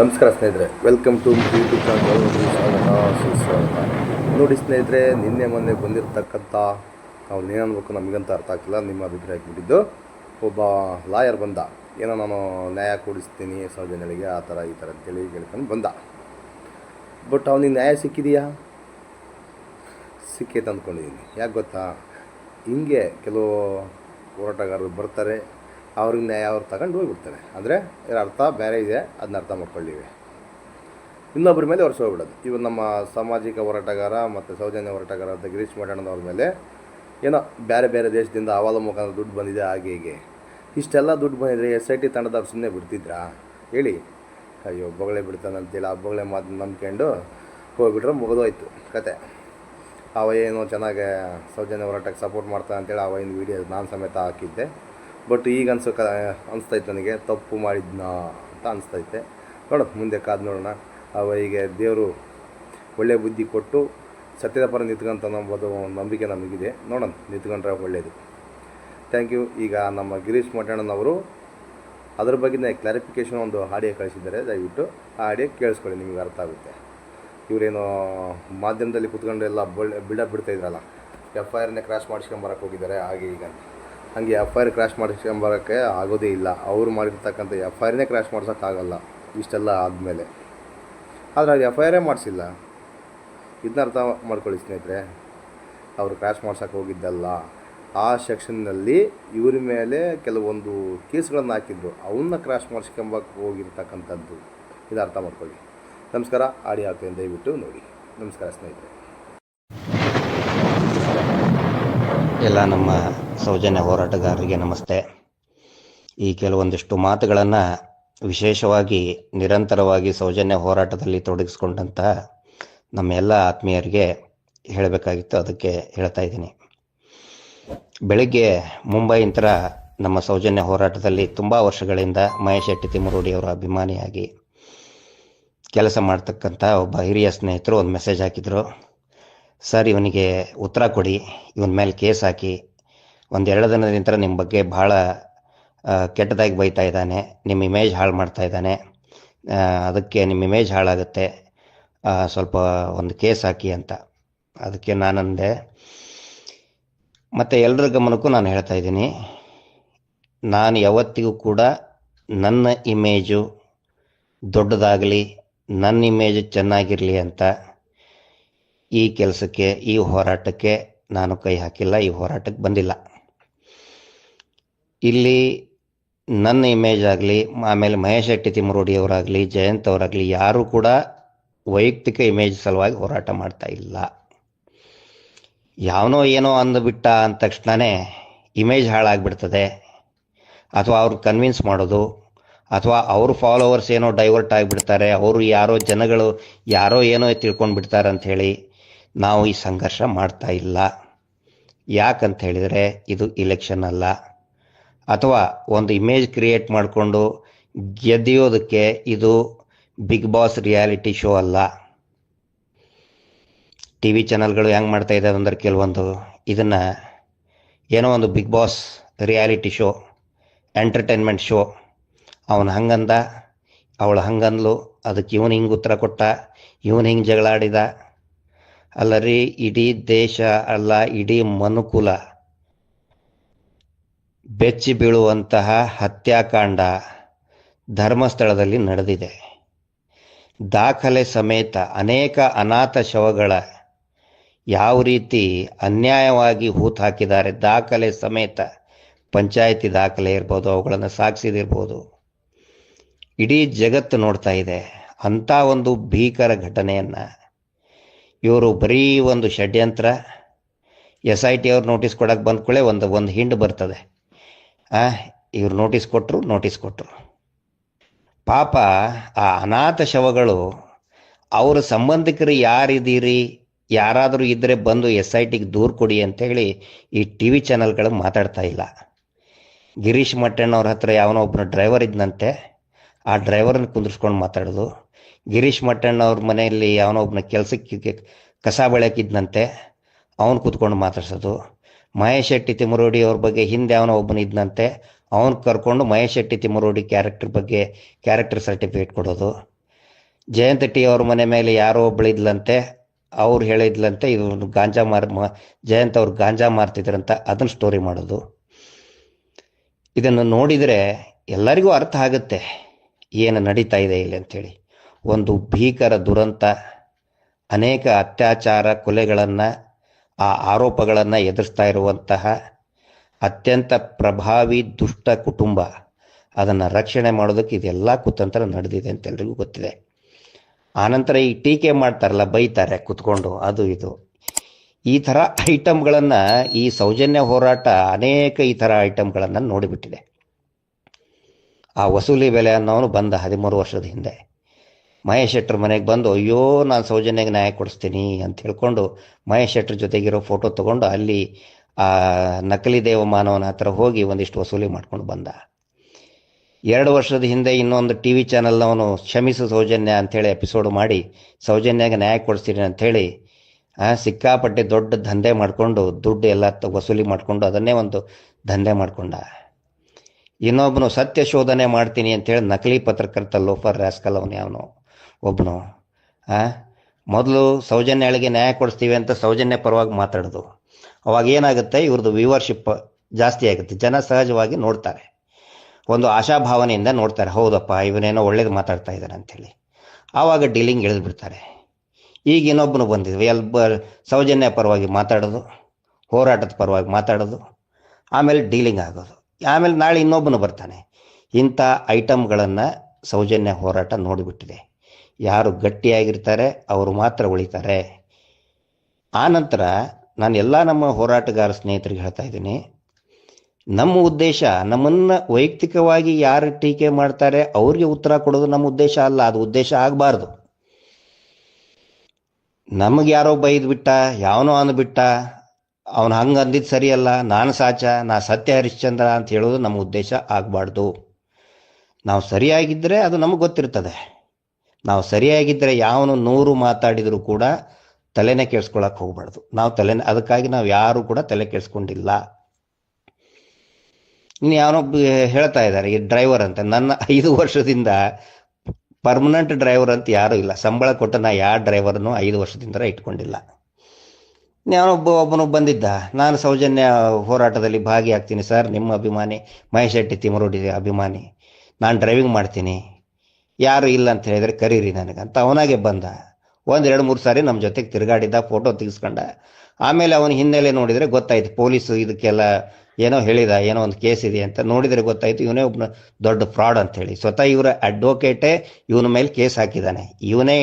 ನಮಸ್ಕಾರ ಸ್ನೇಹಿತರೆ welcome to YouTube channel ನೋಡಿ ಸ್ನೇಹಿತರೆ, ನಿನ್ನೆ ಮೊನ್ನೆ ಬಂದಿರತಕ್ಕಂಥ ನಾವು ಏನು ಅನ್ಬೇಕು ನಮಗಂತ ಅರ್ಥ ಆಗ್ತಿಲ್ಲ, ನಿಮ್ಮ ಅಭಿಪ್ರಾಯ ಬಿಟ್ಟಿದ್ದು ಒಬ್ಬ ಲಾಯರ್ ಬಂದ. ಏನೋ ನಾನು ನ್ಯಾಯ ಕೊಡಿಸ್ತೀನಿ ಜನಗಳಿಗೆ ಆ ಥರ ಈ ಥರ ಅಂತೇಳಿ ಹೇಳ್ಕೊಂಡು ಬಂದ. ಬಟ್ ಅವನಿಗೆ ನ್ಯಾಯ ಸಿಕ್ಕಿದೆಯಾ? ಸಿಕ್ಕೈತೆ ಅಂದ್ಕೊಂಡಿದ್ದೀನಿ ಯಾಕೆ ಗೊತ್ತಾ? ಹಿಂಗೆ ಕೆಲವು ಹೋರಾಟಗಾರರು ಬರ್ತಾರೆ ಅವ್ರಿಗೆ ನ್ಯಾಯ ಅವ್ರು ತಗೊಂಡು ಹೋಗ್ಬಿಡ್ತಾರೆ. ಅಂದರೆ ಇದರ ಅರ್ಥ ಬೇರೆ ಇದೆ ಅದನ್ನ ಅರ್ಥ ಮಾಡ್ಕೊಳ್ಳಿವೆ. ಇನ್ನೊಬ್ಬರ ಮೇಲೆ ವರ್ಷ ಹೋಗ್ಬಿಡೋದು. ನಮ್ಮ ಸಾಮಾಜಿಕ ಹೋರಾಟಗಾರ ಮತ್ತು ಸೌಜನ್ಯ ಹೋರಾಟಗಾರ ಅಂತ ಗಿರೀಶ್ ಮಠಣ್ಣನವ್ರ ಮೇಲೆ ಏನೋ ಬೇರೆ ಬೇರೆ ದೇಶದಿಂದ ಅವಾಲ ಮುಖಾಂತರ ದುಡ್ಡು ಬಂದಿದೆ, ಹಾಗೆ ಹೀಗೆ. ಇಷ್ಟೆಲ್ಲ ದುಡ್ಡು ಬಂದಿದ್ರೆ ಎಸ್ ಐ ಟಿ ತಂಡದವ್ರು ಸುಮ್ಮನೆ ಬಿಡ್ತಿದ್ರಾ? ಹೇಳಿ. ಅಯ್ಯೋ ಒಬ್ಬಗಳೇ ಬಿಡ್ತಾನೆ ಅಂತೇಳಿ ಆ ಬೊಗಳೆ ಮಾತು ನಂಬ್ಕೊಂಡು ಹೋಗ್ಬಿಟ್ರೆ ಮುಗಿದೋಯ್ತು ಕತೆ. ಅವ ಏನೋ ಚೆನ್ನಾಗೆ ಸೌಜನ್ಯ ಹೋರಾಟಕ್ಕೆ ಸಪೋರ್ಟ್ ಮಾಡ್ತಾನೆ ಅಂತೇಳಿ ಅವ ಏನು ವೀಡಿಯೋ ನಾನು ಸಮೇತ ಹಾಕಿದ್ದೆ. ಬಟ್ ಈಗ ಅನ್ಸೋ ಅನಿಸ್ತೈತೆ ನನಗೆ, ತಪ್ಪು ಮಾಡಿದ್ನಾ ಅಂತ ಅನಿಸ್ತೈತೆ. ನೋಡು, ಮುಂದೆ ಕಾದು ನೋಡೋಣ. ಅವ ಈಗ ದೇವರು ಒಳ್ಳೆಯ ಬುದ್ಧಿ ಕೊಟ್ಟು ಸತ್ಯದ ಪರ ನಿಂತ್ಕೊಂತ ನಂಬೋದು ನಂಬಿಕೆ ನಮಗಿದೆ. ನೋಡೋಣ, ನಿಂತ್ಕೊಂಡ್ರೆ ಒಳ್ಳೆಯದು ಥ್ಯಾಂಕ್ ಯು ಈಗ ನಮ್ಮ ಗಿರೀಶ್ ಮಠಣ್ಣನವರು ಅದ್ರ ಬಗ್ಗೆ ಕ್ಲಾರಿಫಿಕೇಷನ್ ಒಂದು ಆಡಿಯೋ ಕಳಿಸಿದ್ದಾರೆ. ದಯವಿಟ್ಟು ಆ ಆಡಿಯೋ ಕೇಳಿಸ್ಕೊಳ್ಳಿ, ನಿಮಗೆ ಅರ್ಥ ಆಗುತ್ತೆ. ಇವರೇನು ಮಾಧ್ಯಮದಲ್ಲಿ ಕುತ್ಕೊಂಡು ಎಲ್ಲ ಬಿಡ ಬಿಡ್ತಾ ಇದ್ರಲ್ಲ. ಎಫ್ ಐ ಆರ್ನೇ ಕ್ರಾಶ್ ಮಾಡಿಸ್ಕೊಂಬರಕ್ಕೆ ಹೋಗಿದ್ದಾರೆ, ಹಾಗೆ ಈಗ. ಹಾಗೆ ಎಫ್ ಐ ಆರ್ ಕ್ರ್ಯಾಶ್ ಮಾಡಿಸ್ಕೊಂಬರೋಕ್ಕೆ ಆಗೋದೇ ಇಲ್ಲ. ಅವರು ಮಾಡಿರ್ತಕ್ಕಂಥ ಎಫ್ ಐ ಆರ್ನೇ ಕ್ರ್ಯಾಶ್ ಮಾಡ್ಸೋಕ್ಕಾಗಲ್ಲ. ಇಷ್ಟೆಲ್ಲ ಆದಮೇಲೆ. ಆದರೆ ಅದು ಎಫ್ ಐ ಆರೇ ಮಾಡಿಸಿಲ್ಲ. ಇದನ್ನ ಅರ್ಥ ಮಾಡ್ಕೊಳ್ಳಿ ಸ್ನೇಹಿತರೆ. ಅವರು ಕ್ರ್ಯಾಶ್ ಮಾಡ್ಸೋಕೆ ಹೋಗಿದ್ದಲ್ಲ. ಆ ಸೆಕ್ಷನ್ನಲ್ಲಿ ಇವ್ರ ಮೇಲೆ ಕೆಲವೊಂದು ಕೇಸ್ಗಳನ್ನು ಹಾಕಿದ್ರು. ಅವನ್ನ ಕ್ರಾಶ್ ಮಾಡಿಸ್ಕೊಂಬಕ್ಕೆ ಹೋಗಿರ್ತಕ್ಕಂಥದ್ದು. ಇದು ಅರ್ಥ ಮಾಡ್ಕೊಳ್ಳಿ. ನಮಸ್ಕಾರ. ಆಡಿ ಹಾಕ್ತೀನಿ ದಯವಿಟ್ಟು ನೋಡಿ. ನಮಸ್ಕಾರ ಸ್ನೇಹಿತರೆ. ಎಲ್ಲ ನಮ್ಮ ಸೌಜನ್ಯ ಹೋರಾಟಗಾರರಿಗೆ ನಮಸ್ತೆ. ಈ ಕೆಲವೊಂದಿಷ್ಟು ಮಾತುಗಳನ್ನು ವಿಶೇಷವಾಗಿ ನಿರಂತರವಾಗಿ ಸೌಜನ್ಯ ಹೋರಾಟದಲ್ಲಿ ತೊಡಗಿಸ್ಕೊಂಡಂತಹ ನಮ್ಮ ಎಲ್ಲ ಆತ್ಮೀಯರಿಗೆ ಹೇಳಬೇಕಾಗಿತ್ತು, ಅದಕ್ಕೆ ಹೇಳ್ತಾ ಇದ್ದೀನಿ. ಬೆಳಿಗ್ಗೆ ಮುಂಬೈಂತರ ನಮ್ಮ ಸೌಜನ್ಯ ಹೋರಾಟದಲ್ಲಿ ತುಂಬ ವರ್ಷಗಳಿಂದ ಮಹೇಶ್ ಶೆಟ್ಟಿ ತಿಮ್ಮರೋಡಿಯವರ ಅಭಿಮಾನಿಯಾಗಿ ಕೆಲಸ ಮಾಡ್ತಕ್ಕಂಥ ಒಬ್ಬ ಹಿರಿಯ ಸ್ನೇಹಿತರು ಒಂದು ಮೆಸೇಜ್ ಹಾಕಿದರು. ಸರ್, ಇವನಿಗೆ ಉತ್ತರ ಕೊಡಿ. ಇವನ ಮೇಲೆ ಕೇಸ್ ಹಾಕಿ. ಒಂದೆರಡು ದಿನದ ನಂತರ ನಿಮ್ಮ ಬಗ್ಗೆ ಭಾಳ ಕೆಟ್ಟದಾಗಿ ಬೈತಾ ಇದ್ದಾನೆ. ನಿಮ್ಮ ಇಮೇಜ್ ಹಾಳು ಮಾಡ್ತಾ ಇದ್ದಾನೆ. ಅದಕ್ಕೆ ನಿಮ್ಮ ಇಮೇಜ್ ಹಾಳಾಗುತ್ತೆ. ಸ್ವಲ್ಪ ಒಂದು ಕೇಸ್ ಹಾಕಿ ಅಂತ. ಅದಕ್ಕೆ ನಾನಂದೆ. ಮತ್ತು ಎಲ್ಲರ ಗಮನಕ್ಕೂ ನಾನು ಹೇಳ್ತಾ ಇದ್ದೀನಿ. ನಾನು ಯಾವತ್ತಿಗೂ ಕೂಡ ನನ್ನ ಇಮೇಜು ದೊಡ್ಡದಾಗಲಿ, ನನ್ನ ಇಮೇಜ್ ಚೆನ್ನಾಗಿರಲಿ ಅಂತ ಈ ಕೆಲಸಕ್ಕೆ, ಈ ಹೋರಾಟಕ್ಕೆ ನಾನು ಕೈ ಹಾಕಿಲ್ಲ, ಈ ಹೋರಾಟಕ್ಕೆ ಬಂದಿಲ್ಲ. ಇಲ್ಲಿ ನನ್ನ ಇಮೇಜ್ ಆಗಲಿ, ಆಮೇಲೆ ಮಹೇಶ್ ಶೆಟ್ಟಿ ತಿಮ್ಮರೋಡಿ ಅವರಾಗಲಿ, ಜಯಂತ್ ಅವರಾಗಲಿ, ಯಾರೂ ಕೂಡ ವೈಯಕ್ತಿಕ ಇಮೇಜ್ ಸಲುವಾಗಿ ಹೋರಾಟ ಮಾಡ್ತಾ ಇಲ್ಲ. ಯಾವನೋ ಏನೋ ಅಂದುಬಿಟ್ಟ ಅಂದ ತಕ್ಷಣವೇ ಇಮೇಜ್ ಹಾಳಾಗ್ಬಿಡ್ತದೆ. ಅಥವಾ ಅವ್ರು ಕನ್ವಿನ್ಸ್ ಮಾಡೋದು, ಅಥವಾ ಅವ್ರ ಫಾಲೋವರ್ಸ್ ಏನೋ ಡೈವರ್ಟ್ ಆಗಿಬಿಡ್ತಾರೆ, ಅವರು ಯಾರೋ ಜನಗಳು ಯಾರೋ ಏನೋ ತಿಳ್ಕೊಂಡು ಬಿಡ್ತಾರೆ ಅಂತ ಹೇಳಿ ನಾವು ಈ ಸಂಘರ್ಷ ಮಾಡ್ತಾ ಇಲ್ಲ. ಯಾಕಂತ ಹೇಳಿದರೆ ಇದು ಇಲೆಕ್ಷನ್ ಅಲ್ಲ. ಅಥವಾ ಒಂದು ಇಮೇಜ್ ಕ್ರಿಯೇಟ್ ಮಾಡಿಕೊಂಡು ಗೆದ್ದಿಯೋದಕ್ಕೆ ಇದು ಬಿಗ್ ಬಾಸ್ ರಿಯಾಲಿಟಿ ಶೋ ಅಲ್ಲ. ಟಿ ವಿ ಚಾನಲ್ಗಳು ಹೆಂಗೆ ಮಾಡ್ತಾ ಇದ್ದಾವೆ ಅಂದ್ರೆ ಕೆಲವೊಂದು ಇದನ್ನು ಏನೋ ಒಂದು Bigg Boss reality show entertainment show ಅವನು ಹಂಗಂದ, ಅವಳು ಹಂಗಂದ್ಲು, ಅದಕ್ಕೆ ಇವನು ಹಿಂಗೆ ಉತ್ತರ ಕೊಟ್ಟ, ಇವನು ಹಿಂಗೆ ಜಗಳಾಡಿದ ಅಲ್ಲ ರೀ, ಇಡೀ ದೇಶ ಅಲ್ಲ, ಇಡೀ ಮನುಕುಲ ಬೆಚ್ಚಿ ಬೀಳುವಂತಹ ಹತ್ಯಾಕಾಂಡ ಧರ್ಮಸ್ಥಳದಲ್ಲಿ ನಡೆದಿದೆ. ದಾಖಲೆ ಸಮೇತ ಅನೇಕ ಅನಾಥ ಶವಗಳ ಯಾವ ರೀತಿ ಅನ್ಯಾಯವಾಗಿ ಹೂತು ಹಾಕಿದ್ದಾರೆ, ದಾಖಲೆ ಸಮೇತ ಪಂಚಾಯಿತಿ ದಾಖಲೆ ಇರ್ಬೋದು, ಅವುಗಳನ್ನು ಸಾಕ್ಷಿದಿರ್ಬೋದು ಇಡೀ ಜಗತ್ತು ನೋಡ್ತಾ ಇದೆ. ಅಂಥ ಒಂದು ಭೀಕರ ಘಟನೆಯನ್ನು ಇವರು ಬರೀ ಒಂದು ಷಡ್ಯಂತ್ರ ಎಸ್ ಐ ಟಿ ಅವ್ರು ನೋಟಿಸ್ ಬಂದ ಕೂಡಲೇ ಒಂದು ಒಂದು ಹಿಂಡು ಬರ್ತದೆ. ಆ, ಇವ್ರು ನೋಟಿಸ್ ಕೊಟ್ಟರು ನೋಟಿಸ್ ಕೊಟ್ಟರು ಪಾಪ ಆ ಅನಾಥ ಶವಗಳು, ಅವರ ಸಂಬಂಧಿಕರು ಯಾರಿದ್ದೀರಿ, ಯಾರಾದರೂ ಇದ್ದರೆ ಬಂದು ಎಸ್ ಐ ಟಿಗೆ ದೂರು ಕೊಡಿ ಅಂತೇಳಿ ಈ ಟಿ ವಿ ಚಾನಲ್ಗಳು ಮಾತಾಡ್ತಾ ಇಲ್ಲ. ಗಿರೀಶ್ ಮಟ್ಟಣ್ಣವ್ರ ಹತ್ರ ಯಾವನೋ ಒಬ್ಬನ ಡ್ರೈವರ್ ಇದ್ದನಂತೆ ಆ ಡ್ರೈವರನ್ನು ಕುಂದಿರ್ಸ್ಕೊಂಡು ಮಾತಾಡೋದು. ಗಿರೀಶ್ ಮಟ್ಟಣ್ಣ ಅವ್ರ ಮನೆಯಲ್ಲಿ ಯಾವನೋ ಒಬ್ಬನ ಕೆಲಸಕ್ಕೆ ಕಸ ಬೆಳಕಿದ್ನಂತೆ ಅವನು ಕೂತ್ಕೊಂಡು ಮಾತಾಡ್ಸೋದು. ಮಹೇಶ್ ಶೆಟ್ಟಿ ತಿಮ್ಮರೋಡಿ ಅವ್ರ ಬಗ್ಗೆ ಹಿಂದೆ ಅವನ ಒಬ್ಬನ ಇದ್ನಂತೆ, ಅವನು ಕರ್ಕೊಂಡು ಮಹೇಶ್ ಶೆಟ್ಟಿ ತಿಮ್ಮರೋಡಿ ಕ್ಯಾರೆಕ್ಟರ್ ಬಗ್ಗೆ ಕ್ಯಾರೆಕ್ಟರ್ ಸರ್ಟಿಫಿಕೇಟ್ ಕೊಡೋದು. ಜಯಂತ ಟಿ ಅವ್ರ ಮನೆ ಮೇಲೆ ಯಾರೋ ಒಬ್ಬಳಿದ್ಲಂತೆ ಅವ್ರು ಹೇಳಿದ್ಲಂತೆ ಇವನು ಗಾಂಜಾ ಮಾರ್ ಜಯಂತ್ ಅವ್ರು ಗಾಂಜಾ ಮಾರ್ತಿದ್ರಂತ ಅದನ್ನ ಸ್ಟೋರಿ ಮಾಡೋದು. ಇದನ್ನು ನೋಡಿದರೆ ಎಲ್ಲರಿಗೂ ಅರ್ಥ ಆಗುತ್ತೆ, ಏನು ನಡೀತಾ ಇದೆ ಇಲ್ಲಿ ಅಂಥೇಳಿ ಒಂದು ಭೀಕರ ದುರಂತ, ಅನೇಕ ಅತ್ಯಾಚಾರ ಕೊಲೆಗಳನ್ನು, ಆ ಆರೋಪಗಳನ್ನು ಎದುರಿಸ್ತಾ ಇರುವಂತಹ ಅತ್ಯಂತ ಪ್ರಭಾವಿ ದುಷ್ಟ ಕುಟುಂಬ. ಅದನ್ನು ರಕ್ಷಣೆ ಮಾಡೋದಕ್ಕೆ ಇದೆಲ್ಲ ಕುತಂತ್ರ ನಡೆದಿದೆ ಅಂತ ಎಲ್ರಿಗೂ ಗೊತ್ತಿದೆ. ಆನಂತರ ಈ ಟೀಕೆ ಮಾಡ್ತಾರಲ್ಲ, ಬೈತಾರೆ ಕುತ್ಕೊಂಡು, ಅದು ಇದು. ಈ ಥರ ಐಟಮ್ಗಳನ್ನು, ಈ ಸೌಜನ್ಯ ಹೋರಾಟ ಅನೇಕ ಈ ಥರ ಐಟಮ್ಗಳನ್ನು ನೋಡಿಬಿಟ್ಟಿದೆ. ಆ ವಸೂಲಿ ಬೆಲೆ ಅನ್ನೋನು ಬಂದ ಹದಿಮೂರು ವರ್ಷದ ಹಿಂದೆ. ಮಹೇಶ್ ಶೆಟ್ಟರ್ ಮನೆಗೆ ಬಂದು, ಅಯ್ಯೋ, ನಾನು ಸೌಜನ್ಯಾಗ ನ್ಯಾಯ ಕೊಡಿಸ್ತೀನಿ ಅಂತ ಹೇಳ್ಕೊಂಡು ಮಹೇಶ್ ಶೆಟ್ಟರ್ ಜೊತೆಗಿರೋ ಫೋಟೋ ತಗೊಂಡು ಅಲ್ಲಿ ಆ ನಕಲಿ ದೇವಮಾನವನ ಹತ್ರ ಹೋಗಿ ಒಂದಿಷ್ಟು ವಸೂಲಿ ಮಾಡ್ಕೊಂಡು ಬಂದ. ಎರಡು ವರ್ಷದ ಹಿಂದೆ ಇನ್ನೊಂದು ಟಿ ವಿ ಚಾನಲ್ನವನು ಕ್ಷಮಿಸು ಸೌಜನ್ಯ ಅಂಥೇಳಿ ಎಪಿಸೋಡ್ ಮಾಡಿ, ಸೌಜನ್ಯಾಗ ನ್ಯಾಯ ಕೊಡಿಸ್ತೀನಿ ಅಂಥೇಳಿ ಸಿಕ್ಕಾಪಟ್ಟೆ ದೊಡ್ಡ ದಂಧೆ ಮಾಡಿಕೊಂಡು ದುಡ್ಡು ಎಲ್ಲ ವಸೂಲಿ ಮಾಡಿಕೊಂಡು ಅದನ್ನೇ ಒಂದು ದಂಧೆ ಮಾಡಿಕೊಂಡ. ಇನ್ನೊಬ್ಬನು ಸತ್ಯ ಶೋಧನೆ ಮಾಡ್ತೀನಿ ಅಂತೇಳಿ ನಕಲಿ ಪತ್ರಕರ್ತ ಲೋಫರ್ ರಾಸ್ಕಲ್ ಅವನು ಒಬ್ಬನು ಆ? ಮೊದಲು ಸೌಜನ್ಯಗಳಿಗೆ ನ್ಯಾಯ ಕೊಡಿಸ್ತೀವಿ ಅಂತ ಸೌಜನ್ಯ ಪರವಾಗಿ ಮಾತಾಡೋದು. ಅವಾಗ ಏನಾಗುತ್ತೆ? ಇವ್ರದ್ದು ವ್ಯೂವರ್ಶಿಪ್ ಜಾಸ್ತಿ ಆಗುತ್ತೆ. ಜನ ಸಹಜವಾಗಿ ನೋಡ್ತಾರೆ. ಒಂದು ಆಶಾಭಾವನೆಯಿಂದ ನೋಡ್ತಾರೆ. ಹೌದಪ್ಪ, ಇವನೇನೋ ಒಳ್ಳೇದು ಮಾತಾಡ್ತಾ ಇದ್ದಾರೆ ಅಂಥೇಳಿ ಆವಾಗ ಡೀಲಿಂಗ್ ಇಳಿದ್ಬಿಡ್ತಾರೆ ಈಗ ಇನ್ನೊಬ್ಬನು ಬಂದಿದ್ವಿ ಎಲ್ಬ ಸೌಜನ್ಯ ಪರವಾಗಿ ಮಾತಾಡೋದು, ಹೋರಾಟದ ಪರವಾಗಿ ಮಾತಾಡೋದು, ಆಮೇಲೆ ಡೀಲಿಂಗ್ ಆಗೋದು. ಆಮೇಲೆ ನಾಳೆ ಇನ್ನೊಬ್ಬನು ಬರ್ತಾನೆ. ಇಂಥ ಐಟಮ್ಗಳನ್ನು ಸೌಜನ್ಯ ಹೋರಾಟ ನೋಡಿಬಿಟ್ಟಿದೆ. ಯಾರು ಗಟ್ಟಿಯಾಗಿರ್ತಾರೆ, ಅವರು ಮಾತ್ರ ಉಳಿತಾರೆ. ಆ ನಂತರ ನಾನು ಎಲ್ಲ ನಮ್ಮ ಹೋರಾಟಗಾರ ಸ್ನೇಹಿತರಿಗೆ ಹೇಳ್ತಾ ಇದ್ದೀನಿ. ನಮ್ಮ ಉದ್ದೇಶ, ನಮ್ಮನ್ನು ವೈಯಕ್ತಿಕವಾಗಿ ಯಾರು ಟೀಕೆ ಮಾಡ್ತಾರೆ, ಅವ್ರಿಗೆ ಉತ್ತರ ಕೊಡೋದು ನಮ್ಮ ಉದ್ದೇಶ ಅಲ್ಲ, ಅದು ಉದ್ದೇಶ ಆಗಬಾರ್ದು. ನಮಗೆ ಯಾರೋ ಬೈದು ಬಿಟ್ಟ, ಯಾವನೋ ಅಂದ್ಬಿಟ್ಟ ಅವನು ಹಂಗೆ ಅಂದಿದ್ದು ಸರಿಯಲ್ಲ, ನಾನು ಸಾಚ, ನಾ ಸತ್ಯ ಹರಿಶ್ಚಂದ್ರ ಅಂತ ಹೇಳೋದು ನಮ್ಮ ಉದ್ದೇಶ ಆಗಬಾರ್ದು. ನಾವು ಸರಿಯಾಗಿದ್ದರೆ ಅದು ನಮಗೆ ಗೊತ್ತಿರ್ತದೆ. ನಾವು ಸರಿಯಾಗಿದ್ದರೆ ಯಾವನು ನೂರು ಮಾತಾಡಿದರೂ ಕೂಡ ತಲೆನೇ ಕೆಡ್ಸ್ಕೊಳಕ್ಕೆ ಹೋಗ್ಬಾರ್ದು. ನಾವು ತಲೆನೇ ಅದಕ್ಕಾಗಿ ನಾವು ಯಾರು ಕೂಡ ತಲೆ ಕೆಡ್ಸ್ಕೊಂಡಿಲ್ಲ. ಇನ್ನು ಯಾವನೊಬ್ಬ ಹೇಳ್ತಾ ಇದ್ದಾರೆ ಈ ಡ್ರೈವರ್ ಅಂತ, ನನ್ನ ಐದು ವರ್ಷದಿಂದ ಪರ್ಮನೆಂಟ್ ಡ್ರೈವರ್ ಅಂತ ಯಾರೂ ಇಲ್ಲ. ಸಂಬಳ ಕೊಟ್ಟು ನಾ ಯಾವ ಡ್ರೈವರ್ನು ಐದು ವರ್ಷದಿಂದ ಇಟ್ಕೊಂಡಿಲ್ಲ. ಯಾವನೊಬ್ಬ ಒಬ್ಬನು ಬಂದಿದ್ದ, ನಾನು ಸೌಜನ್ಯ ಹೋರಾಟದಲ್ಲಿ ಭಾಗಿಯಾಗ್ತೀನಿ ಸರ್, ನಿಮ್ಮ ಅಭಿಮಾನಿ, ಮಹೇಶ್ ಶೆಟ್ಟಿ ತಿಮರೋಡಿ ಅಭಿಮಾನಿ, ನಾನು ಡ್ರೈವಿಂಗ್ ಮಾಡ್ತೀನಿ. ಯಾರು ಇಲ್ಲ ಅಂತ ಹೇಳಿದ್ರೆ ಕರೀರಿ ಅಂತ ಅವನಾಗೆ ಬಂದ. ಒಂದು ಎರಡು ಮೂರು ಸಾರಿ ನಮ್ಮ ಜೊತೆಗೆ ತಿರುಗಾಡಿದ್ದ ಫೋಟೋ ತೆಗೆಸ್ಕೊಂಡ. ಆಮೇಲೆ ಅವನ ಹಿನ್ನೆಲೆ ನೋಡಿದರೆ ಗೊತ್ತಾಯ್ತು, ಪೊಲೀಸು ಇದಕ್ಕೆಲ್ಲ ಏನೋ ಹೇಳಿದ, ಏನೋ ಒಂದು ಕೇಸ್ ಇದೆ ಅಂತ ನೋಡಿದರೆ ಗೊತ್ತಾಯ್ತು, ಇವನೇ ಒಬ್ಬನ ದೊಡ್ಡ ಫ್ರಾಡ್ ಅಂತ ಹೇಳಿ. ಸ್ವತಃ ಇವರ ಅಡ್ವೊಕೇಟೇ ಇವನ ಮೇಲೆ ಕೇಸ್ ಹಾಕಿದ್ದಾನೆ. ಇವನೇ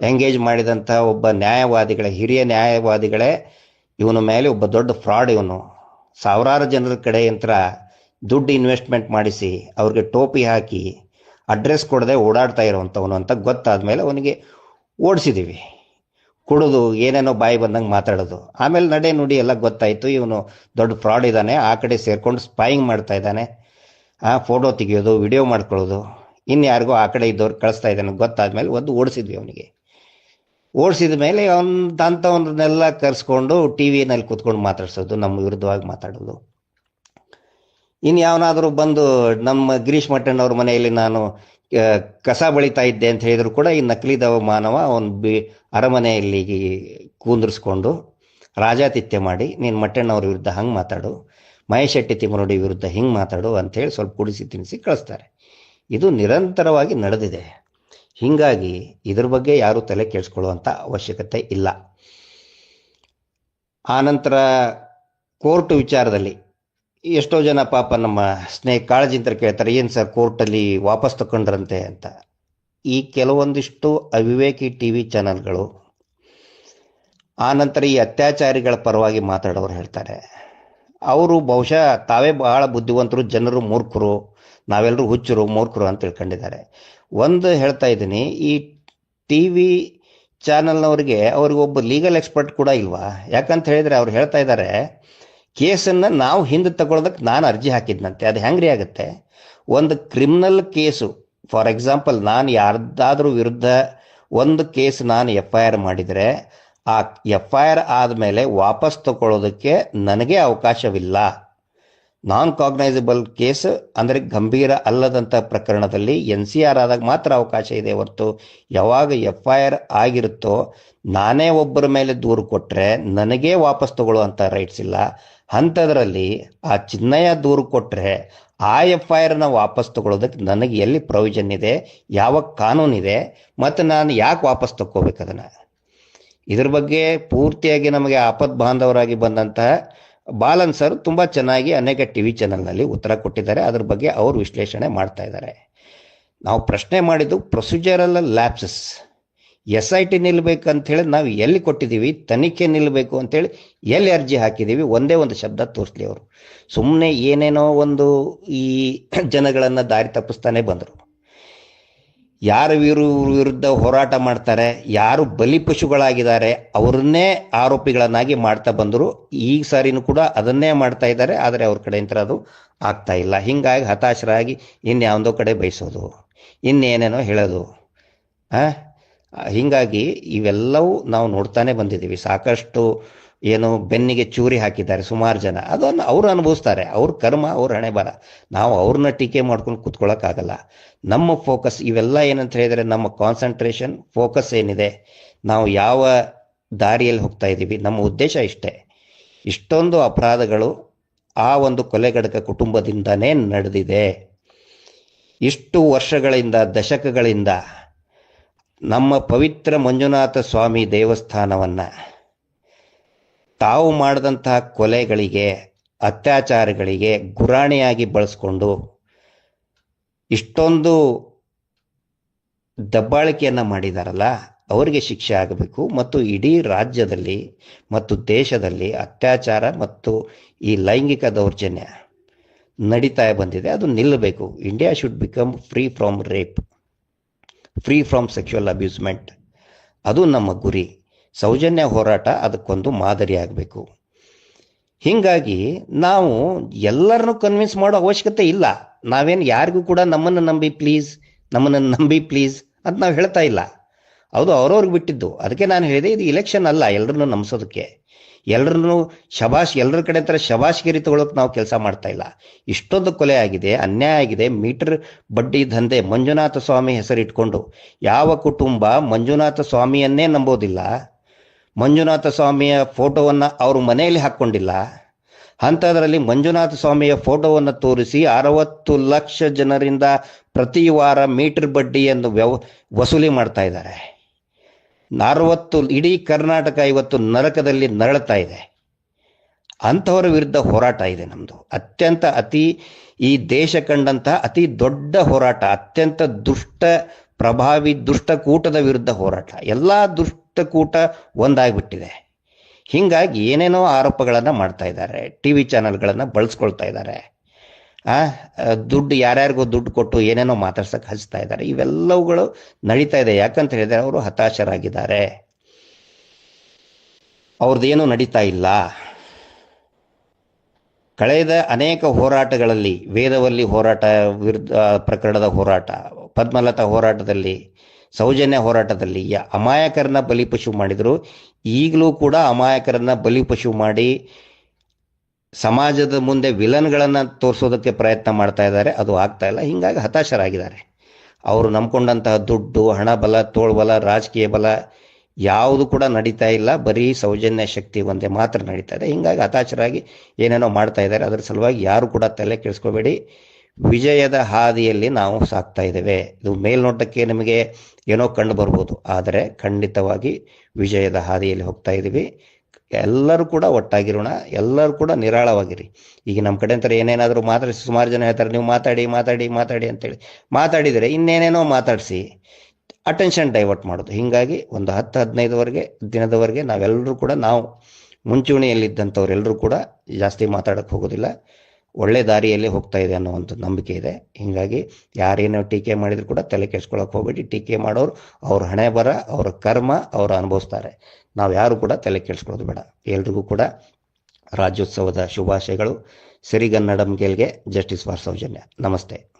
ಎಂಗೇಜ್ ಮಾಡಿದಂಥ ಒಬ್ಬ ನ್ಯಾಯವಾದಿಗಳೇ, ಹಿರಿಯ ನ್ಯಾಯವಾದಿಗಳೇ, ಇವನ ಮೇಲೆ ಒಬ್ಬ ದೊಡ್ಡ ಫ್ರಾಡ್ ಇವನು. ಸಾವಿರಾರು ಜನರ ಕಡೆ ಯಂತ್ರ ದುಡ್ಡು ಇನ್ವೆಸ್ಟ್ಮೆಂಟ್ ಮಾಡಿಸಿ, ಅವ್ರಿಗೆ ಟೋಪಿ ಹಾಕಿ ಅಡ್ರೆಸ್ ಕೊಡದೆ ಓಡಾಡ್ತಾ ಇರೋವಂಥವನು ಅಂತ ಗೊತ್ತಾದ ಮೇಲೆ ಅವನಿಗೆ ಓಡಿಸಿದ್ದೀವಿ ಕುಡಿದು ಏನೇನೋ ಬಾಯಿ ಬಂದಂಗೆ ಮಾತಾಡೋದು. ಆಮೇಲೆ ನಡೆ ನುಡಿ ಎಲ್ಲ ಗೊತ್ತಾಯಿತು. ಇವನು ದೊಡ್ಡ ಫ್ರಾಡ್ ಇದ್ದಾನೆ. ಆ ಕಡೆ ಸೇರ್ಕೊಂಡು ಸ್ಪೈಯಿಂಗ್ ಮಾಡ್ತಾ ಇದ್ದಾನೆ. ಆ ಫೋಟೋ ತೆಗಿಯೋದು, ವಿಡಿಯೋ ಮಾಡ್ಕೊಳ್ಳೋದು. ಇನ್ಯಾರಿಗೋ ಆ ಕಡೆ ಇದ್ದವ್ರು ಕಳಿಸ್ತಾ ಇದ್ದಾನೆ ಗೊತ್ತಾದ್ಮೇಲೆ ಒಂದು ಓಡಿಸಿದ್ವಿ ಅವನಿಗೆ. ಓಡಿಸಿದ ಮೇಲೆ ಅವನ ಅಂಥವನ್ನೆಲ್ಲ ಕರೆಸ್ಕೊಂಡು ಟಿ ವಿನಲ್ಲಿ ಕೂತ್ಕೊಂಡು ಮಾತಾಡ್ಸೋದು, ನಮ್ಮ ವಿರುದ್ಧವಾಗಿ ಮಾತಾಡೋದು. ಇನ್ನು ಯಾವನಾದ್ರೂ ಬಂದು ನಮ್ಮ ಗಿರೀಶ್ ಮಠಣ್ಣ ಅವ್ರ ಮನೆಯಲ್ಲಿ ನಾನು ಕಸ ಬಳಿತಾ ಇದ್ದೆ ಅಂತ ಹೇಳಿದ್ರು ಕೂಡ ಈ ನಕಲಿ ದವ ಮಾನವ ಒಂದು ಬಿ, ಅರಮನೆಯಲ್ಲಿ ಕೂಂದ್ರಿಸ್ಕೊಂಡು ರಾಜಾತಿಥ್ಯ ಮಾಡಿ, ನೀನು ಮಟ್ಟಣ್ಣವ್ರ ವಿರುದ್ಧ ಹಂಗೆ ಮಾತಾಡು, ಮಹೇಶ್ ಶೆಟ್ಟಿ ತಿಮ್ಮರೋಡಿ ವಿರುದ್ಧ ಹಿಂಗೆ ಮಾತಾಡು ಅಂಥೇಳಿ ಸ್ವಲ್ಪ ಕುಡಿಸಿ ತಿನ್ನಿಸಿ ಕಳಿಸ್ತಾರೆ. ಇದು ನಿರಂತರವಾಗಿ ನಡೆದಿದೆ. ಹೀಗಾಗಿ ಇದ್ರ ಬಗ್ಗೆ ಯಾರೂ ತಲೆ ಕೆಡಿಸ್ಕೊಳ್ಳುವಂಥ ಅವಶ್ಯಕತೆ ಇಲ್ಲ. ಆನಂತರ ಕೋರ್ಟ್ ವಿಚಾರದಲ್ಲಿ ಎಷ್ಟೋ ಜನ ಪಾಪ ನಮ್ಮ ಸ್ನೇಹ ಕಾಳಜಿಂತ ಕೇಳ್ತಾರೆ, ಏನು ಸರ್ ಕೋರ್ಟಲ್ಲಿ ವಾಪಸ್ ತಕೊಂಡ್ರಂತೆ? ಅಂತ. ಈ ಕೆಲವೊಂದಿಷ್ಟು ಅವಿವೇಕಿ ಟಿ ವಿ ಚಾನಲ್ಗಳು ಆನಂತರ ಈ ಅತ್ಯಾಚಾರಿಗಳ ಪರವಾಗಿ ಮಾತಾಡೋರು ಹೇಳ್ತಾರೆ. ಅವರು ಬಹುಶಃ ತಾವೇ ಬಹಳ ಬುದ್ಧಿವಂತರು, ಜನರು ಮೂರ್ಖರು, ನಾವೆಲ್ಲರೂ ಹುಚ್ಚರು, ಮೂರ್ಖರು ಅಂತ ತಿಳ್ಕೊಂಡಿದ್ದಾರೆ. ಒಂದು ಹೇಳ್ತಾ ಇದ್ದೀನಿ, ಈ ಟಿ ವಿ ಚಾನಲ್ನವ್ರಿಗೆ ಅವ್ರಿಗೆ ಒಬ್ಬ ಲೀಗಲ್ ಎಕ್ಸ್ಪರ್ಟ್ ಕೂಡ ಇಲ್ವಾ? ಯಾಕಂತ ಹೇಳಿದರೆ ಅವ್ರು ಹೇಳ್ತಾ ಇದ್ದಾರೆ ಕೇಸನ್ನು ನಾವು ಹಿಂದೆ ತಗೊಳ್ಳೋದಕ್ಕೆ ನಾನು ಅರ್ಜಿ ಹಾಕಿದ್ನಂತೆ. ಅದು ಹೆಂಗ್ರಿ ಆಗುತ್ತೆ? ಒಂದು ಕ್ರಿಮಿನಲ್ ಕೇಸು ಫಾರ್ ಎಕ್ಸಾಂಪಲ್ ನಾನು ಯಾರ್ದಾದ್ರೂ ವಿರುದ್ಧ ಒಂದು ಕೇಸ್ ನಾನು ಎಫ್ ಐ ಆರ್ ಮಾಡಿದರೆ, ಆ ಎಫ್ ಐ ಆರ್ ಆದಮೇಲೆ ವಾಪಸ್ ತಗೊಳ್ಳೋದಕ್ಕೆ ನನಗೆ ಅವಕಾಶವಿಲ್ಲ. ನಾನ್ ಕಾಗ್ನೈಸಬಲ್ ಕೇಸ್, ಅಂದರೆ ಗಂಭೀರ ಅಲ್ಲದಂಥ ಪ್ರಕರಣದಲ್ಲಿ ಎನ್ ಸಿ ಆರ್ ಆದಾಗ ಮಾತ್ರ ಅವಕಾಶ ಇದೆ ಹೊರತು. ಯಾವಾಗ ಎಫ್ ಐ ಆರ್ ಆಗಿರುತ್ತೋ, ನಾನೇ ಒಬ್ಬರ ಮೇಲೆ ದೂರು ಕೊಟ್ಟರೆ ನನಗೇ ವಾಪಸ್ ತಗೊಳ್ಳುವಂಥ ರೈಟ್ಸ್ ಇಲ್ಲ. ಅಂಥದ್ರಲ್ಲಿ ಆ ಚಿನ್ನಯ ದೂರು ಕೊಟ್ಟರೆ ಆ ಎಫ್ ಐ ಆರ್ನ ವಾಪಸ್ ತಗೊಳ್ಳೋದಕ್ಕೆ ನನಗೆ ಎಲ್ಲಿ ಪ್ರೊವಿಷನ್ ಇದೆ? ಯಾವ ಕಾನೂನಿದೆ ಮತ್ತು ನಾನು ಯಾಕೆ ವಾಪಸ್ ತಗೋಬೇಕು ಅದನ್ನು? ಇದ್ರ ಬಗ್ಗೆ ಪೂರ್ತಿಯಾಗಿ ನಮಗೆ ಆಪತ್ ಬಾಂಧವರಾಗಿ ಬಂದಂತಹ ಬಾಲನ್ ಸರ್ ತುಂಬ ಚೆನ್ನಾಗಿ ಅನೇಕ ಟಿ ವಿ ಚಾನಲ್ನಲ್ಲಿ ಉತ್ತರ ಕೊಟ್ಟಿದ್ದಾರೆ. ಅದ್ರ ಬಗ್ಗೆ ಅವರು ವಿಶ್ಲೇಷಣೆ ಮಾಡ್ತಾ ಇದ್ದಾರೆ. ನಾವು ಪ್ರಶ್ನೆ ಮಾಡಿದ್ದು procedural lapses S I T ನಿಲ್ಲಬೇಕಂತೇಳಿ ನಾವು ಎಲ್ಲಿ ಕೊಟ್ಟಿದ್ದೀವಿ? ತನಿಖೆ ನಿಲ್ಲಬೇಕು ಅಂತೇಳಿ ಎಲ್ಲಿ ಅರ್ಜಿ ಹಾಕಿದ್ದೀವಿ? ಒಂದೇ ಒಂದು ಶಬ್ದ ತೋರಿಸ್ಲಿ ಅವರು. ಸುಮ್ಮನೆ ಏನೇನೋ ಒಂದು ಈ ಜನಗಳನ್ನು ದಾರಿ ತಪ್ಪಿಸ್ತಾನೆ ಬಂದರು. ಯಾರು ವಿರು ವಿರುದ್ಧ ಹೋರಾಟ ಮಾಡ್ತಾರೆ? ಯಾರು ಬಲಿಪಶುಗಳಾಗಿದ್ದಾರೆ? ಅವ್ರನ್ನೇ ಆರೋಪಿಗಳನ್ನಾಗಿ ಮಾಡ್ತಾ ಬಂದರು. ಈ ಸಾರಿನೂ ಕೂಡ ಅದನ್ನೇ ಮಾಡ್ತಾ ಇದ್ದಾರೆ. ಆದರೆ ಅವ್ರ ಕಡೆಯಿಂದ ಅದು ಆಗ್ತಾ ಇಲ್ಲ. ಹಿಂಗಾಗಿ ಹತಾಶರಾಗಿ ಇನ್ಯಾವುದೋ ಕಡೆ ಬಯಸೋದು. ಇನ್ನೇನೇನೋ ಹೇಳೋದು. ಆ? ಹೀಗಾಗಿ ಇವೆಲ್ಲವೂ ನಾವು ನೋಡ್ತಾನೆ ಬಂದಿದ್ದೀವಿ. ಸಾಕಷ್ಟು ಏನು ಬೆನ್ನಿಗೆ ಚೂರಿ ಹಾಕಿದ್ದಾರೆ ಸುಮಾರು ಜನ. ಅದನ್ನು ಅವರು ಅನುಭವಿಸ್ತಾರೆ. ಅವ್ರ ಕರ್ಮ, ಅವ್ರ ಹಣೆ ಬರ ನಾವು ಅವ್ರನ್ನ ಟೀಕೆ ಮಾಡ್ಕೊಂಡು ಕೂತ್ಕೊಳ್ಳೋಕ್ಕಾಗಲ್ಲ ನಮ್ಮ ಫೋಕಸ್ ಇವೆಲ್ಲ ಏನಂತ ಹೇಳಿದರೆ ನಮ್ಮ ಕಾನ್ಸಂಟ್ರೇಷನ್ ಫೋಕಸ್ ಏನಿದೆ? ನಾವು ಯಾವ ದಾರಿಯಲ್ಲಿ ಹೋಗ್ತಾ ಇದ್ದೀವಿ? ನಮ್ಮ ಉದ್ದೇಶ ಇಷ್ಟೇ. ಇಷ್ಟೊಂದು ಅಪರಾಧಗಳು ಆ ಒಂದು ಕೊಲೆಗಡಕ ಕುಟುಂಬದಿಂದನೇ ನಡೆದಿದೆ. ಇಷ್ಟು ವರ್ಷಗಳಿಂದ, ದಶಕಗಳಿಂದ ನಮ್ಮ ಪವಿತ್ರ ಮಂಜುನಾಥ ಸ್ವಾಮಿ ದೇವಸ್ಥಾನವನ್ನು ತಾವು ಮಾಡಿದಂತಹ ಕೊಲೆಗಳಿಗೆ, ಅತ್ಯಾಚಾರಗಳಿಗೆ ಗುರಾಣಿಯಾಗಿ ಬಳಸ್ಕೊಂಡು ಇಷ್ಟೊಂದು ದಬ್ಬಾಳಿಕೆಯನ್ನು ಮಾಡಿದಾರಲ್ಲ, ಅವರಿಗೆ ಶಿಕ್ಷೆ ಆಗಬೇಕು. ಮತ್ತು ಇಡೀ ರಾಜ್ಯದಲ್ಲಿ ಮತ್ತು ದೇಶದಲ್ಲಿ ಅತ್ಯಾಚಾರ ಮತ್ತು ಈ ಲೈಂಗಿಕ ದೌರ್ಜನ್ಯ ನಡೀತಾ ಬಂದಿದೆ. ಅದು ನಿಲ್ಲಬೇಕು. India should become free from rape free from sexual abusement ಅದು ನಮ್ಮ ಗುರಿ. ಸೌಜನ್ಯ ಹೋರಾಟ ಅದಕ್ಕೊಂದು ಮಾದರಿ ಆಗಬೇಕು. ಹೀಗಾಗಿ ನಾವು ಎಲ್ಲರನ್ನು ಕನ್ವಿನ್ಸ್ ಮಾಡೋ ಅವಶ್ಯಕತೆ ಇಲ್ಲ. ನಾವೇನು ಯಾರಿಗೂ ಕೂಡ ನಮ್ಮನ್ನು ನಂಬಿ ಪ್ಲೀಸ್ ನಮ್ಮನ್ನು ನಂಬಿ ಪ್ಲೀಸ್ ಅಂತ ನಾವು ಹೇಳ್ತಾ ಇಲ್ಲ. ಹೌದು, ಅವ್ರವ್ರಿಗೆ ಬಿಟ್ಟಿದ್ದು. ಅದಕ್ಕೆ ನಾನು ಹೇಳಿದೆ, ಇದು ಇಲೆಕ್ಷನ್ ಅಲ್ಲ ಎಲ್ಲರನ್ನು ನಂಬಿಸೋದಕ್ಕೆ. ಎಲ್ಲರನ್ನು ಶಬಾಷ್, ಎಲ್ಲರ ಕಡೆ ಅಂತಾರೆ ಶಬಾಷ್ಗಿರಿ ತಗೊಳಕ್ ನಾವು ಕೆಲಸ ಮಾಡ್ತಾ ಇಲ್ಲ. ಇಷ್ಟೊಂದು ಕೊಲೆ ಆಗಿದೆ, ಅನ್ಯಾಯ ಆಗಿದೆ. ಮೀಟರ್ ಬಡ್ಡಿ ದಂಧೆ, ಮಂಜುನಾಥ ಸ್ವಾಮಿ ಹೆಸರಿಟ್ಕೊಂಡು ಯಾವ ಕುಟುಂಬ ಮಂಜುನಾಥ ಸ್ವಾಮಿಯನ್ನೇ ನಂಬೋದಿಲ್ಲ? ಮಂಜುನಾಥ ಸ್ವಾಮಿಯ ಫೋಟೋವನ್ನು ಅವರು ಮನೆಯಲ್ಲಿ ಹಾಕ್ಕೊಂಡಿಲ್ಲ? ಅಂಥದ್ರಲ್ಲಿ ಮಂಜುನಾಥ ಸ್ವಾಮಿಯ ಫೋಟೋವನ್ನು ತೋರಿಸಿ ಅರವತ್ತು ಲಕ್ಷ ಜನರಿಂದ ಪ್ರತಿ ವಾರ ಮೀಟರ್ ಬಡ್ಡಿಯನ್ನು ವ್ಯವ, ವಸೂಲಿ ಮಾಡ್ತಾ ಇದ್ದಾರೆ. ಅರವತ್ತು ಇಡೀ ಕರ್ನಾಟಕ ಇವತ್ತು ನರಕದಲ್ಲಿ ನರಳುತ್ತಾ ಇದೆ. ಅಂಥವರ ವಿರುದ್ಧ ಹೋರಾಟ ಇದೆ ನಮ್ಮದು ಅತ್ಯಂತ ಅತಿ ಈ ದೇಶ ಕಂಡಂತಹ ಅತಿ ದೊಡ್ಡ ಹೋರಾಟ, ಅತ್ಯಂತ ದುಷ್ಟ ಪ್ರಭಾವಿ ದುಷ್ಟಕೂಟದ ವಿರುದ್ಧ ಹೋರಾಟ. ಎಲ್ಲ ದುಷ್ಟಕೂಟ ಒಂದಾಗ್ಬಿಟ್ಟಿದೆ. ಹೀಗಾಗಿ ಏನೇನೋ ಆರೋಪಗಳನ್ನು ಮಾಡ್ತಾ ಇದ್ದಾರೆ. ಟಿ ವಿ ಚಾನಲ್ಗಳನ್ನು ಬಳಸ್ಕೊಳ್ತಾ ಇದ್ದಾರೆ. ಆ ದುಡ್ಡು ಯಾರ್ಯಾರಿಗೂ ದುಡ್ಡು ಕೊಟ್ಟು ಏನೇನೋ ಮಾತಾಡ್ಸಕ್ಕೆ ಹಚ್ತಾ ಇದ್ದಾರೆ. ಇವೆಲ್ಲವುಗಳು ನಡೀತಾ ಇದೆ. ಯಾಕಂತ ಹೇಳಿದ್ರೆ ಅವರು ಹತಾಶರಾಗಿದ್ದಾರೆ. ಅವ್ರದ್ದೇನು ನಡೀತಾ ಇಲ್ಲ. ಕಳೆದ ಅನೇಕ ಹೋರಾಟಗಳಲ್ಲಿ, ವೇದವಲ್ಲಿ ಹೋರಾಟ, ವಿರುದ್ಧ ಪ್ರಕರಣದ ಹೋರಾಟ, ಪದ್ಮಲತಾ ಹೋರಾಟದಲ್ಲಿ, ಸೌಜನ್ಯ ಹೋರಾಟದಲ್ಲಿ ಅಮಾಯಕರನ್ನ ಬಲಿಪಶು ಮಾಡಿದರು. ಈಗಲೂ ಕೂಡ ಅಮಾಯಕರನ್ನ ಬಲಿಪಶು ಮಾಡಿ ಸಮಾಜದ ಮುಂದೆ ವಿಲನ್ಗಳನ್ನು ತೋರಿಸೋದಕ್ಕೆ ಪ್ರಯತ್ನ ಮಾಡ್ತಾ ಇದ್ದಾರೆ. ಅದು ಆಗ್ತಾ ಇಲ್ಲ. ಹೀಗಾಗಿ ಹತಾಶರಾಗಿದ್ದಾರೆ. ಅವರು ನಂಬ್ಕೊಂಡಂತಹ ದುಡ್ಡು, ಹಣ ಬಲ ತೋಳ್ಬಲ ರಾಜಕೀಯ ಬಲ ಯಾವುದು ಕೂಡ ನಡೀತಾ ಇಲ್ಲ. ಬರೀ ಸೌಜನ್ಯ ಶಕ್ತಿ ಒಂದೇ ಮಾತ್ರ ನಡೀತಾ ಇದೆ. ಹೀಗಾಗಿ ಹತಾಶರಾಗಿ ಏನೇನೋ ಮಾಡ್ತಾ ಇದ್ದಾರೆ. ಅದರ ಸಲುವಾಗಿ ಯಾರು ಕೂಡ ತಲೆ ಕೆಡಿಸ್ಕೋಬೇಡಿ. ವಿಜಯದ ಹಾದಿಯಲ್ಲಿ ನಾವು ಸಾಕ್ತಾ ಇದ್ದೇವೆ. ಇದು ಮೇಲ್ನೋಟಕ್ಕೆ ನಿಮಗೆ ಏನೋ ಕಂಡು ಬರ್ಬೋದು. ಆದರೆ ಖಂಡಿತವಾಗಿ ವಿಜಯದ ಹಾದಿಯಲ್ಲಿ ಹೋಗ್ತಾ ಇದ್ದೀವಿ. ಎಲ್ಲರೂ ಕೂಡ ಒಟ್ಟಾಗಿರೋಣ, ಎಲ್ಲರೂ ಕೂಡ ನಿರಾಳವಾಗಿರಿ. ಈಗ ನಮ್ಮ ಕಡೆ ಅಂತಾರೆ ಏನೇನಾದರೂ ಮಾತಾಡಿಸಿ, ಸುಮಾರು ಜನ ಹೇಳ್ತಾರೆ, ನೀವು ಮಾತಾಡಿ ಮಾತಾಡಿ ಮಾತಾಡಿ ಅಂತೇಳಿ. ಮಾತಾಡಿದರೆ ಇನ್ನೇನೇನೋ ಮಾತಾಡಿಸಿ ಅಟೆನ್ಷನ್ ಡೈವರ್ಟ್ ಮಾಡೋದು. ಹೀಗಾಗಿ ಒಂದು ಹತ್ತು, ಹದಿನೈದುವರೆಗೆ, ದಿನದವರೆಗೆ ನಾವೆಲ್ಲರೂ ಕೂಡ ನಾವು ಮುಂಚೂಣಿಯಲ್ಲಿದ್ದಂಥವ್ರೆಲ್ಲರೂ ಕೂಡ ಜಾಸ್ತಿ ಮಾತಾಡೋಕ್ಕೆ ಹೋಗೋದಿಲ್ಲ. ಒಳ್ಳೆ ದಾರಿಯಲ್ಲಿ ಹೋಗ್ತಾ ಇದೆ ಅನ್ನೋ ಒಂದು ನಂಬಿಕೆ ಇದೆ. ಹೀಗಾಗಿ ಯಾರೇನೋ ಟೀಕೆ ಮಾಡಿದ್ರು ಕೂಡ ತಲೆ ಕೆಡ್ಸ್ಕೊಳಕ್ಕೆ ಹೋಗ್ಬಿಟ್ಟು ಟೀಕೆ ಮಾಡೋರು ಅವ್ರ ಹಣೆ ಬರ, ಅವರ ಕರ್ಮ, ಅವರು ಅನುಭವಿಸ್ತಾರೆ. ನಾವು ಯಾರು ಕೂಡ ತಲೆ ಕೆಡಿಸ್ಕೊಳ್ಳೋದು ಬೇಡ. ಎಲ್ರಿಗೂ ಕೂಡ ರಾಜ್ಯೋತ್ಸವದ ಶುಭಾಶಯಗಳು. ಸಿರಿಗನ್ನಡಂ ಗೆಲ್ಗೆ ಜಸ್ಟಿಸ್ ಫಾರ್ ಸೌಜನ್ಯ ನಮಸ್ತೆ.